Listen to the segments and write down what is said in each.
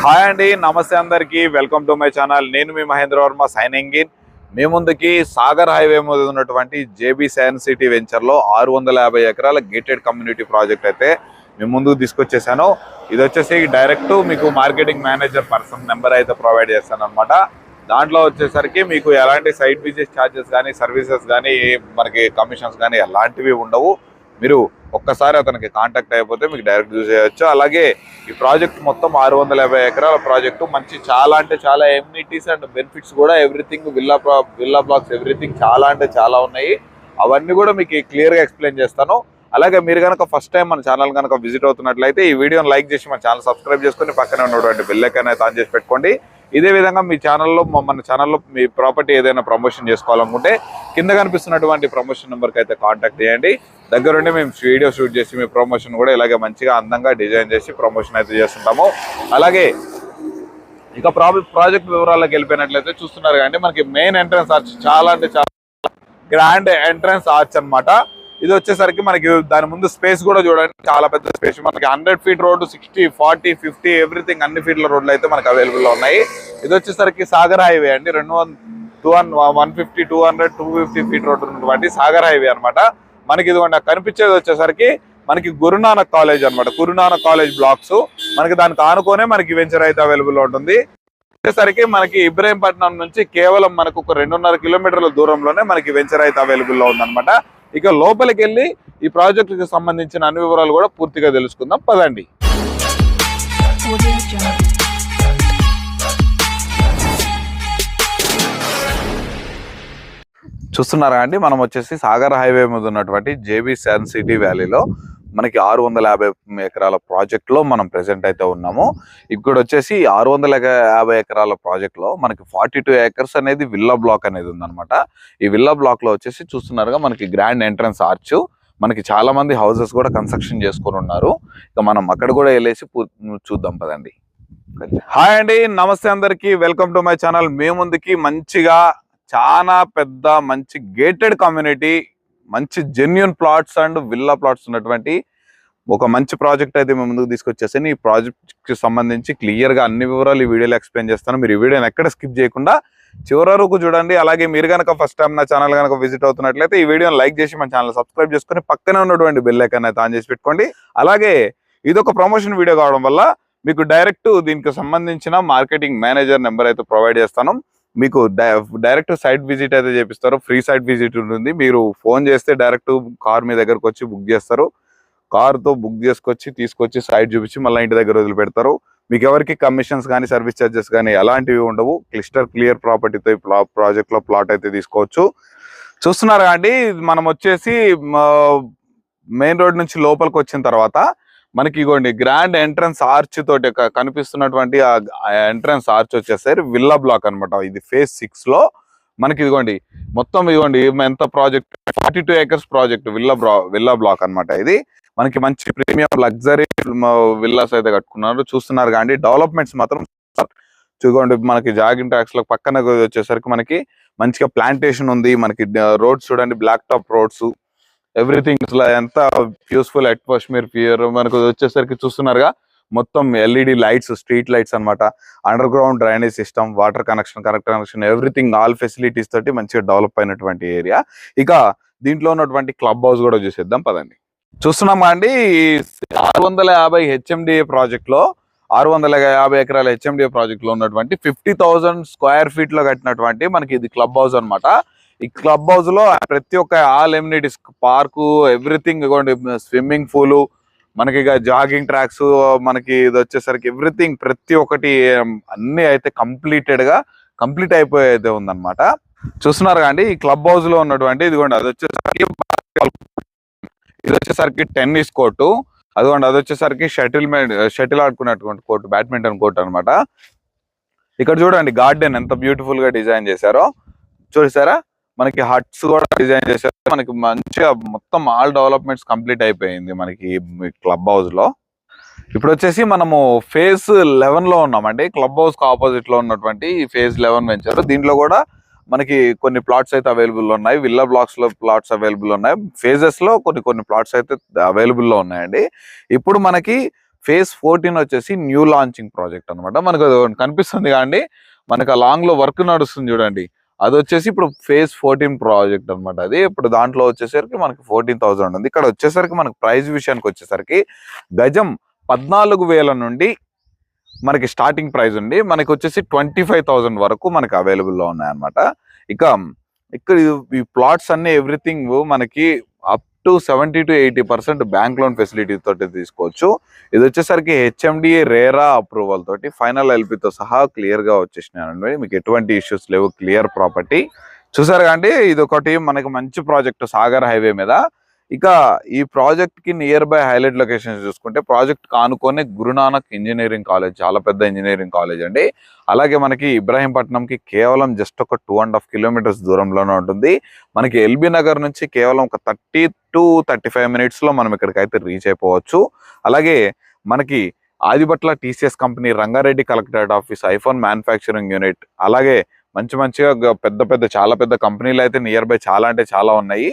Hi అండి నమస్తే అందరికీ. Welcome to my channel. నేను మీ మహేంద్ర వర్మ సైనింగ్ ఇన్. మీ ముందుకి సాగర్ హైవే మీద ఉన్నటువంటి జేబీ సైన్స్ సిటీ వెంచర్లో ఆరు వందల యాభై ఎకరాల గేటెడ్ కమ్యూనిటీ ప్రాజెక్ట్ అయితే మీ ముందుకు తీసుకొచ్చేసాను. ఇది వచ్చేసి డైరెక్ట్ మీకు మార్కెటింగ్ మేనేజర్ పర్సన్ నెంబర్ అయితే ప్రొవైడ్ చేస్తాను అనమాట దాంట్లో వచ్చేసరికి మీకు ఎలాంటి సైట్ విజిట్ ఛార్జెస్ కానీ సర్వీసెస్ కానీ మనకి కమిషన్స్ కానీ ఎలాంటివి ఉండవు. మీరు ఒక్కసారి అతనికి కాంటాక్ట్ అయిపోతే మీకు డైరెక్ట్ యూజ్ చేయవచ్చు అలాగే ఈ ప్రాజెక్ట్ మొత్తం ఆరు వందల యాభై ఎకరాల ప్రాజెక్టు మంచి చాలా అంటే చాలా ఎమ్యూనిటీస్ అండ్ బెనిఫిట్స్ కూడా everything villa villa blocks everything చాలా అంటే చాలా ఉన్నాయి. అవన్నీ కూడా మీకు క్లియర్గా ఎక్స్ప్లెయిన్ చేస్తాను. అలాగే మీరు కనుక ఫస్ట్ టైం మన ఛానల్ కనుక విజిట్ అవుతున్నట్లయితే ఈ వీడియోని లైక్ చేసి మన ఛానల్ సబ్స్క్రైబ్ చేసుకొని పక్కనే ఉన్నటువంటి బెల్ ఐకాన్ అయితే ఆన్ చేసి పెట్టుకోండి. ఇదే విధంగా మీ ఛానల్లో మన ఛానల్లో మీ ప్రాపర్టీ ఏదైనా ప్రమోషన్ చేసుకోవాలనుకుంటే కింద కనిపిస్తున్నటువంటి ప్రమోషన్ నెంబర్కి అయితే కాంటాక్ట్ చేయండి. దగ్గరుండి మేము వీడియో షూట్ చేసి మీ ప్రమోషన్ కూడా ఇలాగే మంచిగా అందంగా డిజైన్ చేసి ప్రమోషన్ అయితే చేస్తుంటాము. అలాగే ఇక ప్రాజెక్ట్ వివరాల్లోకి వెళ్ళిపోయినట్లయితే చూస్తున్నారు కానీ మనకి మెయిన్ ఎంట్రన్స్ ఆర్చ్ చాలా అంటే చాలా గ్రాండ్ ఎంట్రన్స్ ఆర్చ్ అన్నమాట. ఇది వచ్చేసరికి మనకి దాని ముందు స్పేస్ కూడా చూడండి. చాలా పెద్ద స్పేస్. మనకి hundred feet road sixty forty fifty everything అన్ని ఫీట్ల రోడ్లు అయితే మనకి అవైలబుల్లో ఉన్నాయి. ఇది వచ్చేసరికి సాగర్ హైవే అండి. రెండు one two one one fifty two hundred two fifty feet road ఉన్నటువంటి సాగర్ హైవే అన్నమాట. మనకి ఇదిగోండి కనిపించేది వచ్చేసరికి మనకి గురునానక్ కాలేజ్ అన్నమాట. Guru Nanak college blocks. మనకి దానికి ఆనుకోనే మనకి వెంచర్ అయితే అవైలబుల్ ఉంటుంది. వచ్చేసరికి మనకి ఇబ్రహీంపట్నం నుంచి కేవలం మనకు ఒక రెండున్నర కిలోమీటర్ల దూరంలోనే మనకి వెంచర్ అయితే అవైలబుల్లో ఉందన్నమాట. ఇక లోపలికి వెళ్ళి ఈ ప్రాజెక్టుకి సంబంధించిన అన్ని వివరాలు కూడా పూర్తిగా తెలుసుకుందాం. పదండి. చూస్తున్నారా అండి? మనం వచ్చేసి సాగర్ హైవే మీద ఉన్నటువంటి జేబీ సన్ సిటీ వ్యాలీలో మనకి ఆరు వందల యాభై ఎకరాల ప్రాజెక్ట్లో మనం ప్రెసెంట్ అయితే ఉన్నాము. ఇక్కడ వచ్చేసి ఆరు వందల యాభై ఎకరాల ప్రాజెక్ట్లో మనకి ఫార్టీ టూ ఏకర్స్ అనేది విల్లా బ్లాక్ అనేది ఉందన్నమాట. ఈ విల్లా బ్లాక్లో వచ్చేసి చూస్తున్నారుగా మనకి గ్రాండ్ ఎంట్రన్స్ ఆర్చ్. మనకి చాలా మంది హౌసెస్ కూడా కన్స్ట్రక్షన్ చేసుకొని ఉన్నారు. ఇక మనం అక్కడ కూడా వెళ్ళేసి చూద్దాం పదండి. హాయ్ అండి నమస్తే అందరికీ. Welcome to my channel. మీ ముందుకి మంచిగా చాలా పెద్ద మంచి గేటెడ్ కమ్యూనిటీ మంచి genuine plots and villa plots ఉన్నటువంటి ఒక మంచి ప్రాజెక్ట్ అయితే మేము ముందుకు తీసుకొచ్చేసాను ఈ ప్రాజెక్ట్కి సంబంధించి క్లియర్గా అన్ని వివరాలు ఈ వీడియోలో ఎక్స్ప్లెయిన్ చేస్తాను. మీరు ఈ వీడియోని ఎక్కడ స్కిప్ చేయకుండా చివరి వరకు చూడండి. అలాగే మీరు కనుక ఫస్ట్ టైం నా ఛానల్ కనుక విజిట్ అవుతున్నట్లయితే ఈ వీడియోని లైక్ చేసి మన ఛానల్ సబ్స్క్రైబ్ చేసుకొని పక్కనే ఉన్నటువంటి బెల్ ఐకాన్ అయితే ఆన్ చేసి పెట్టుకోండి. అలాగే ఇది ఒక ప్రమోషన్ వీడియో కావడం వల్ల మీకు డైరెక్ట్ దీనికి సంబంధించిన మార్కెటింగ్ మేనేజర్ నెంబర్ అయితే ప్రొవైడ్ చేస్తాను. మీకు డైరెక్ట్ సైట్ విజిట్ అయితే చేపిస్తారు. ఫ్రీ సైట్ విజిట్ ఉంటుంది. మీరు ఫోన్ చేస్తే డైరెక్ట్ కార్ మీ దగ్గరకు వచ్చి బుక్ చేస్తారు. కార్తో బుక్ చేసుకొచ్చి తీసుకొచ్చి సైట్ చూపించి మళ్ళీ ఇంటి దగ్గర వదిలిపెడతారు. మీకు ఎవరికి కమిషన్స్ కానీ సర్వీస్ చార్జెస్ కానీ ఎలాంటివి ఉండవు. క్లిస్టర్ క్లియర్ ప్రాపర్టీతో ఈ ప్లాట్ అయితే తీసుకోవచ్చు. చూస్తున్నారు అండి. మనం వచ్చేసి మెయిన్ రోడ్ నుంచి లోపలికి వచ్చిన తర్వాత మనకి ఇగోండి గ్రాండ్ ఎంట్రన్స్ ఆర్చ్ తోటి కనిపిస్తున్నటువంటి ఆ ఎంట్రన్స్ ఆర్చ్ వచ్చేసరి విల్లా బ్లాక్ అన్నమాట. ఇది ఫేజ్ సిక్స్లో మనకి ఇదిగోండి మొత్తం ఇదిగోండి ఎంత project forty two acres project villa బ్లా విల్లా బ్లాక్ అన్నమాట ఇది. మనకి మంచి ప్రీమియం లగ్జరీ విల్లాస్ అయితే కట్టుకున్నారు. చూస్తున్నారు కానీ డెవలప్మెంట్స్ మాత్రం చూడండి మనకి జాగింగ్ ట్రాక్స్లో పక్కన వచ్చేసరికి మనకి మంచిగా ప్లాంటేషన్ ఉంది. మనకి రోడ్స్ చూడండి బ్లాక్ టాప్ రోడ్స్. ఎవ్రీథింగ్ ఎంత యూస్ఫుల్ అట్మాస్ఫియర్ ఫియర్ మనకు వచ్చేసరికి చూస్తున్నారుగా మొత్తం ఎల్ఈడి లైట్స్ స్ట్రీట్ లైట్స్ అన్నమాట. Underground drainage system water connection correct connection everything all facilities తోటి మంచిగా డెవలప్ అయినటువంటి ఏరియా ఇక దీంట్లో ఉన్నటువంటి క్లబ్ హౌస్ కూడా చూసేద్దాం పదండి. చూస్తున్నామా అండి? ఆరు వందల యాభై హెచ్ఎండిఏ ప్రాజెక్ట్లో ఆరు వందల యాభై ఎకరాల హెచ్ఎండిఏ ప్రాజెక్ట్లో ఉన్నటువంటి ఫిఫ్టీ థౌసండ్ స్క్వేర్ ఫీట్లో కట్టినటువంటి మనకి ఇది క్లబ్ హౌస్ అన్నమాట. ఈ క్లబ్ హౌస్లో ప్రతి ఒక్క all amenities park everything swimming pool మనకి ఇక జాగింగ్ ట్రాక్స్ మనకి ఇది వచ్చేసరికి ఎవ్రీథింగ్ ప్రతి ఒక్కటి అన్ని అయితే కంప్లీటెడ్గా కంప్లీట్ అయిపోయి అయితే ఉందన్నమాట. చూస్తున్నారు కానీ ఈ క్లబ్ హౌస్లో ఉన్నటువంటి ఇదిగోండి అది వచ్చేసరికి ఇది వచ్చేసరికి టెన్నిస్ కోర్టు. అదిగోండి అది వచ్చేసరికి షటిల్ షటిల్ ఆడుకున్నటువంటి కోర్టు బ్యాడ్మింటన్ కోర్టు అన్నమాట. ఇక్కడ చూడండి గార్డెన్ ఎంత బ్యూటిఫుల్గా డిజైన్ చేశారో. చూసారా? మనకి హట్స్ కూడా డిజైన్ చేశారు. మనకి మంచిగా మొత్తం ఆల్ డెవలప్మెంట్స్ కంప్లీట్ అయిపోయింది మనకి క్లబ్ హౌస్లో. ఇప్పుడు వచ్చేసి మనము ఫేజ్ లెవెన్లో ఉన్నామండి క్లబ్ హౌస్కి ఆపోజిట్లో ఉన్నటువంటి ఫేజ్ లెవెన్ వెంచారు. దీంట్లో కూడా మనకి కొన్ని ప్లాట్స్ అయితే అవైలబుల్ ఉన్నాయి. విల్లా బ్లాక్స్లో ప్లాట్స్ అవైలబుల్ ఉన్నాయి. ఫేజెస్లో కొన్ని కొన్ని ప్లాట్స్ అయితే అవైలబుల్లో ఉన్నాయండి. ఇప్పుడు మనకి ఫేజ్ ఫోర్టీన్ వచ్చేసి న్యూ లాంచింగ్ ప్రాజెక్ట్ అన్నమాట. మనకు కనిపిస్తుంది కానీ మనకు ఆ లాంగ్లో వర్క్ నడుస్తుంది చూడండి. అది వచ్చేసి ఇప్పుడు ఫేజ్ ఫోర్టీన్ ప్రాజెక్ట్ అన్నమాట అది. ఇప్పుడు దాంట్లో వచ్చేసరికి మనకి ఫోర్టీన్ థౌసండ్ ఉంది. ఇక్కడ వచ్చేసరికి మనకి ప్రైస్ విషయానికి వచ్చేసరికి గజం పద్నాలుగు వేల నుండి మనకి స్టార్టింగ్ ప్రైస్ ఉంది. మనకి వచ్చేసి ట్వంటీ ఫైవ్ థౌసండ్ వరకు మనకి అవైలబుల్లో ఉన్నాయన్నమాట. ఇక ఇక్కడ ఈ- ఈ ప్లాట్స్ అన్ని ఎవ్రీథింగ్ మనకి up to seventy to eighty percent bank loan facility తోటి తీసుకోవచ్చు. ఇది వచ్చేసరికి హెచ్ఎండిఏ రేరా అప్రూవల్ తోటి ఫైనల్ ఎల్పితో సహా క్లియర్గా వచ్చేసినాయండి. మీకు ఎటువంటి ఇష్యూస్ లేవు క్లియర్ ప్రాపర్టీ చూసారు కానీ ఇది ఒకటి మనకి మంచి ప్రాజెక్ట్ సాగర్ హైవే మీద. ఇక ఈ ప్రాజెక్ట్కి నియర్ బై హైలైట్ లొకేషన్స్ చూసుకుంటే ప్రాజెక్ట్ కానుకొని గురునానక్ ఇంజనీరింగ్ కాలేజ్ చాలా పెద్ద ఇంజనీరింగ్ కాలేజ్ అండి. అలాగే మనకి ఇబ్రాహీంపట్నంకి కేవలం జస్ట్ ఒక టూ అండ్ హాఫ్ కిలోమీటర్స్ దూరంలోనే ఉంటుంది. మనకి ఎల్బీ నగర్ నుంచి కేవలం ఒక థర్టీ టు థర్టీ ఫైవ్ మినిట్స్లో మనం ఇక్కడికైతే రీచ్ అయిపోవచ్చు. అలాగే మనకి Adibatla TCS company Ranga Reddy collectorate office iPhone manufacturing unit అలాగే మంచి మంచిగా పెద్ద పెద్ద చాలా పెద్ద కంపెనీలు అయితే నియర్ బై చాలా అంటే చాలా ఉన్నాయి.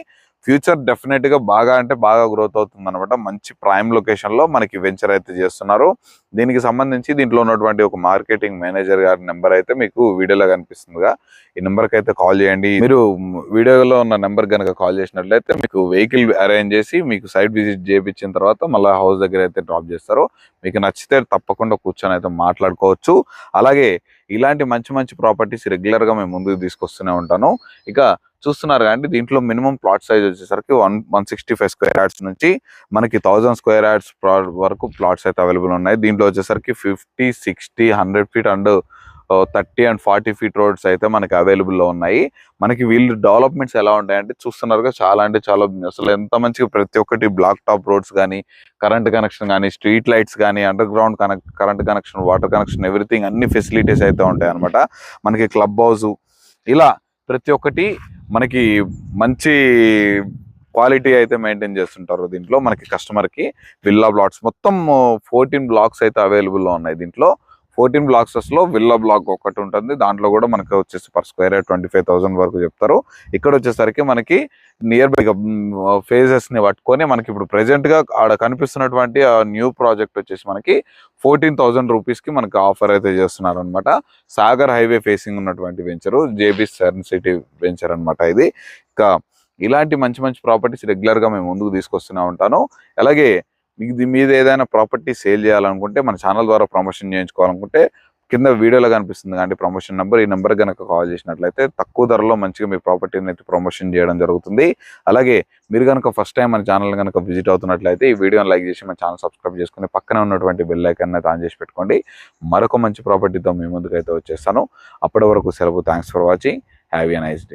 ఫ్యూచర్ డెఫినెట్గా బాగా అంటే బాగా గ్రోత్ అవుతుంది అనమాట మంచి ప్రైమ్ లొకేషన్లో మనకి వెంచర్ అయితే చేస్తున్నారు. దీనికి సంబంధించి దీంట్లో ఉన్నటువంటి ఒక మార్కెటింగ్ మేనేజర్ గారి నెంబర్ అయితే మీకు వీడియోలో కనిపిస్తుందిగా. ఈ నెంబర్కి అయితే కాల్ చేయండి. మీరు వీడియోలో ఉన్న నెంబర్ కనుక కాల్ చేసినట్లయితే మీకు వెహికల్ అరేంజ్ చేసి మీకు సైట్ విజిట్ చేయించిన తర్వాత మళ్ళీ హౌస్ దగ్గర అయితే డ్రాప్ చేస్తారు మీకు నచ్చితే తప్పకుండా కూర్చొని అయితే మాట్లాడుకోవచ్చు. అలాగే ఇలాంటి మంచి మంచి ప్రాపర్టీస్ రెగ్యులర్గా మేము ముందుకు తీసుకొస్తూనే ఉంటాను. ఇక చూస్తున్నారు కానీ దీంట్లో మినిమం ప్లాట్ సైజ్ వచ్చేసరికి one one sixty five square yards నుంచి మనకి థౌజండ్ స్క్వేర్ యార్డ్స్ వరకు ప్లాట్స్ అయితే అవైలబుల్ ఉన్నాయి. దీంట్లో వచ్చేసరికి fifty sixty hundred feet and thirty and forty feet roads అయితే మనకి అవైలబుల్లో ఉన్నాయి. మనకి వీళ్ళు డెవలప్మెంట్స్ ఎలా ఉంటాయంటే చూస్తున్నారుగా చాలా అంటే చాలా అసలు ఎంత మంచిగా ప్రతి ఒక్కటి బ్లాక్ టాప్ రోడ్స్ కానీ కరెంట్ కనెక్షన్ కానీ స్ట్రీట్ లైట్స్ కానీ underground connect current connection water connection everything అన్ని ఫెసిలిటీస్ అయితే ఉంటాయి అనమాట మనకి క్లబ్ హౌస్ ఇలా ప్రతి ఒక్కటి మనకి మంచి క్వాలిటీ అయితే మెయింటైన్ చేస్తుంటారు దీంట్లో. మనకి కస్టమర్కి విల్లా బ్లాక్స్ మొత్తం ఫోర్టీన్ బ్లాక్స్ అయితే అవైలబుల్లో ఉన్నాయి దీంట్లో. ఫోర్టీన్ బ్లాక్సెస్లో విల్లా బ్లాక్ ఒకటి ఉంటుంది. దాంట్లో కూడా మనకి వచ్చేసి per square twenty five thousand వరకు చెప్తారు. ఇక్కడ వచ్చేసరికి మనకి నియర్ బై ఫేజెస్ని పట్టుకొని మనకి ఇప్పుడు ప్రెసెంట్గా ఆడ కనిపిస్తున్నటువంటి ఆ న్యూ ప్రాజెక్ట్ వచ్చేసి మనకి ఫోర్టీన్ థౌసండ్ రూపీస్కి మనకి ఆఫర్ అయితే చేస్తున్నారు అనమాట సాగర్ హైవే ఫేసింగ్ ఉన్నటువంటి వెంచరు. జేబీ సర్న్ సిటీ వెంచర్ అనమాట ఇది. ఇంకా ఇలాంటి మంచి మంచి ప్రాపర్టీస్ రెగ్యులర్గా మేము ముందుకు తీసుకొస్తూనే ఉంటాను. అలాగే మీకు మీద ఏదైనా ప్రాపర్టీ సేల్ చేయాలనుకుంటే మన ఛానల్ ద్వారా ప్రమోషన్ చేయించుకోవాలనుకుంటే కింద వీడియోలో కనిపిస్తుంది కానీ ప్రమోషన్ నెంబర్. ఈ నెంబర్ కనుక కాల్ చేసినట్లయితే తక్కువ ధరలో మంచిగా మీ ప్రాపర్టీని అయితే ప్రమోషన్ చేయడం జరుగుతుంది. అలాగే మీరు కనుక ఫస్ట్ టైం మన ఛానల్ కనుక విజిట్ అవుతున్నట్లయితే ఈ వీడియోని లైక్ చేసి మన ఛానల్ సబ్స్క్రైబ్ చేసుకుని పక్కనే ఉన్నటువంటి బెల్ ఐకాన్ అయితే ఆన్ చేసి పెట్టుకోండి. మరొక మంచి ప్రాపర్టీతో మీ ముందుకు అయితే వచ్చేస్తాను. అప్పటి వరకు సెలవు. Thanks for watching. Have a nice day.